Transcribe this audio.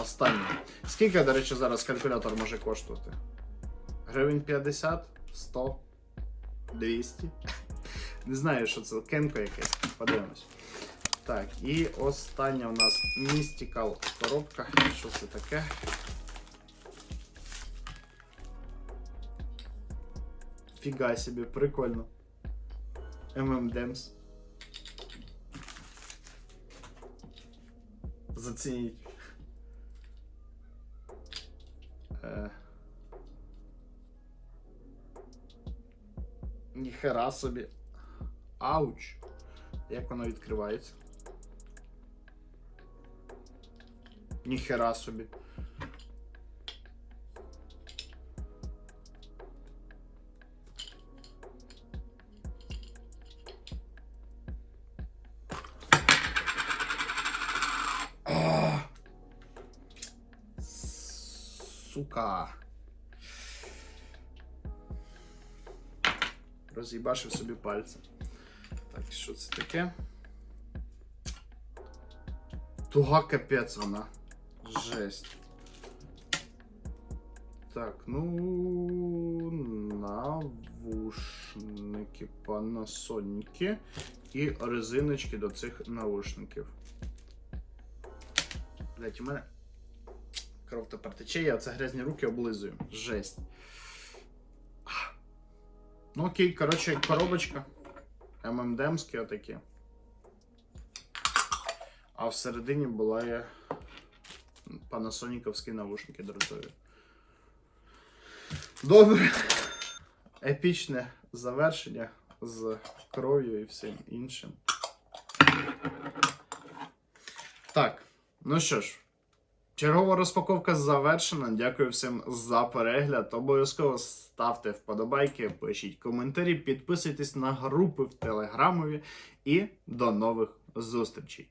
Останнє. Скільки, до речі, зараз калькулятор може коштувати? Гривень 50, 100, 200. Не знаю, що це кенко якесь. Подивимось. Так, і остання у нас Mystical коробка. Що це таке? Фіга собі, прикольно. ММДемс. Зацініть. Е. Ніхера собі. Ауч. Як воно відкривається? Ніхера собі. Сука. Роз'їбашив собі пальці. Так, що це таке? Туга капець вона. Жесть. Так, ну. Навушники панасоніки і резиночки до цих наушників. Блять, у мене кров тепер тече, я це грязні руки облизую. Жесть. Ну окей, коротше, коробочка. ММДемські отакі. А всередині була я панасоніковські навушники дротові. Добре. Епічне завершення з кров'ю і всім іншим. Так, ну що ж, чергова розпаковка завершена. Дякую всім за перегляд. Обов'язково ставте вподобайки, пишіть коментарі, підписуйтесь на групи в Телеграмові і до нових зустрічей.